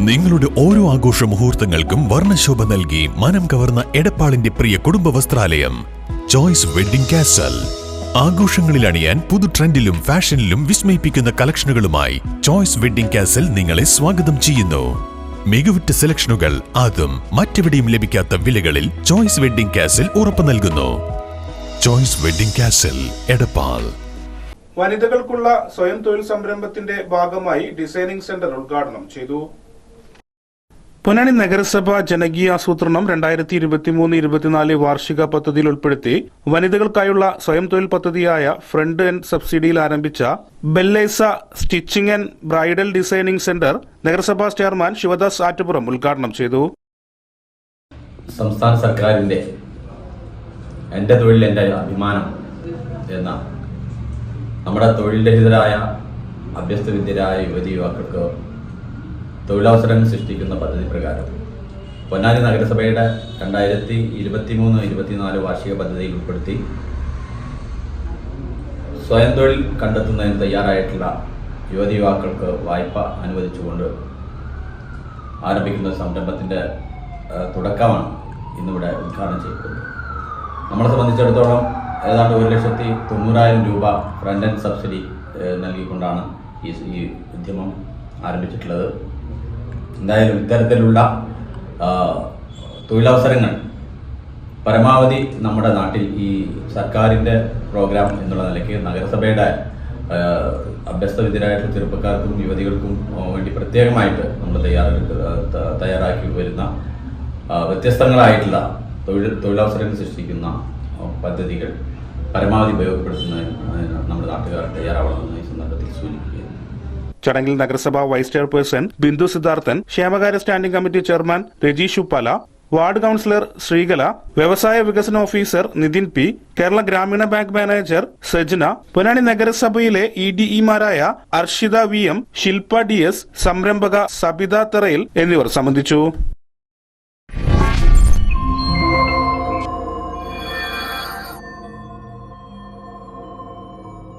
നിങ്ങളുടെ ഓരോ ആഘോഷ മുഹൂർത്തങ്ങൾക്കും വർണശോഭ നൽകി മനം കവർന്ന എടപ്പാളിന്റെ പ്രിയ കുടുംബ വസ്ത്രാലയം. ചോയ്സ് വെഡിംഗ് കാസൽ ആഘോഷങ്ങളിൽ അണിയാൻ പുതു ട്രെൻഡിലും ഫാഷനിലും വിസ്മയിപ്പിക്കുന്ന കളക്ഷനുകളുമായി ചോയ്സ് വെഡിംഗ് കാസൽ നിങ്ങളെ സ്വാഗതം ചെയ്യുന്നു. മികവുറ്റ സെലക്ഷനുകൾ അതും മറ്റെവിടെയും ലഭിക്കാത്ത വിലകളിൽ ചോയ്സ് വെഡിംഗ് കാസൽ ഉറപ്പു നൽകുന്നു. Choice wedding castle Edappal. വനിതകൾക്കുള്ള സ്വയം തൊഴിൽ സംരംഭത്തിന്റെ ഭാഗമായി ഡിസൈനിംഗ് സെന്റർ ഉദ്ഘാടനം ചെയ്തു. പൊന്നാനി നഗരസഭ ജനകീയ ആസൂത്രണം രണ്ടായിരത്തി ഇരുപത്തിമൂന്ന് ഇരുപത്തിനാല് വാർഷിക പദ്ധതിയിൽ ഉൾപ്പെടുത്തി വനിതകൾക്കായുള്ള സ്വയം തൊഴിൽ പദ്ധതിയായ ഫ്രണ്ട് ആൻഡ് സബ്സിഡിയിൽ ആരംഭിച്ച Bellesa stitching and bridal designing centre നഗരസഭാ ചെയർമാൻ ശിവദാസ് ആറ്റുപുറം ഉദ്ഘാടനം ചെയ്തു. സംസ്ഥാന സർക്കാരിന്റെ എന്റെ തൊഴിൽ എന്റെ അഭിമാനം എന്ന നമ്മുടെ തൊഴിൽ രഹിതരായ അഭ്യസ്തവിദ്യരായ യുവതി യുവാക്കൾക്ക് തൊഴിലവസരങ്ങൾ സൃഷ്ടിക്കുന്ന പദ്ധതി പ്രകാരം പൊന്നാനി നഗരസഭയുടെ രണ്ടായിരത്തി ഇരുപത്തി മൂന്ന് ഇരുപത്തിനാല് വാർഷിക പദ്ധതിയിൽ ഉൾപ്പെടുത്തി സ്വയം തൊഴിൽ കണ്ടെത്തുന്നതിന് തയ്യാറായിട്ടുള്ള യുവതി യുവാക്കൾക്ക് വായ്പ അനുവദിച്ചുകൊണ്ട് ആരംഭിക്കുന്ന സംരംഭത്തിന്റെ തുടക്കമാണ് ഇന്നിവിടെ ഉദ്ഘാടനം ചെയ്യപ്പെടുന്നത് നമ്മളെ സംബന്ധിച്ചിടത്തോളം ഏതാണ്ട് ഒരു ലക്ഷത്തി തൊണ്ണൂറായിരം രൂപ ഫ്രണ്ട് ആൻഡ് സബ്സിഡി നൽകിക്കൊണ്ടാണ് ഈ ഉദ്യമം ആരംഭിച്ചിട്ടുള്ളത്. എന്തായാലും ഇത്തരത്തിലുള്ള തൊഴിലവസരങ്ങൾ പരമാവധി നമ്മുടെ നാട്ടിൽ ഈ സർക്കാരിന്റെ പ്രോഗ്രാം എന്നുള്ള നിലയ്ക്ക് നഗരസഭയുടെ അഭ്യസ്തവിദ്യരായിട്ടുള്ള ചെറുപ്പക്കാർക്കും യുവതികൾക്കും വേണ്ടി പ്രത്യേകമായിട്ട് നമ്മൾ തയ്യാറെടുക്കുക തയ്യാറാക്കി വരുന്ന വ്യത്യസ്തങ്ങളായിട്ടുള്ള തൊഴിൽ തൊഴിലവസരങ്ങൾ സൃഷ്ടിക്കുന്ന പദ്ധതികൾ പരമാവധി ഉപയോഗപ്പെടുത്തുന്നതിന് നമ്മുടെ നാട്ടുകാർ തയ്യാറാവണമെന്ന് ഈ സന്ദർഭത്തിൽ സൂചിപ്പിക്കുന്നു. ചടങ്ങിൽ നഗരസഭാ വൈസ് ചെയർപേഴ്സൺ ബിന്ദു സിദ്ധാർത്ഥൻ ക്ഷേമകാര്യ standing committee chairman Rajeesh Uppala ward councillor Sreekala വ്യവസായ വികസന ഓഫീസർ നിതിൻ പി കേരള ഗ്രാമീണ ബാങ്ക് മാനേജർ സജ്ന പൊന്നാനി നഗരസഭയിലെ E ഡിഇമാരായ Arshitha V M Shilpa D S സംരംഭക സബിത തറയിൽ എന്നിവർ സംബന്ധിച്ചു.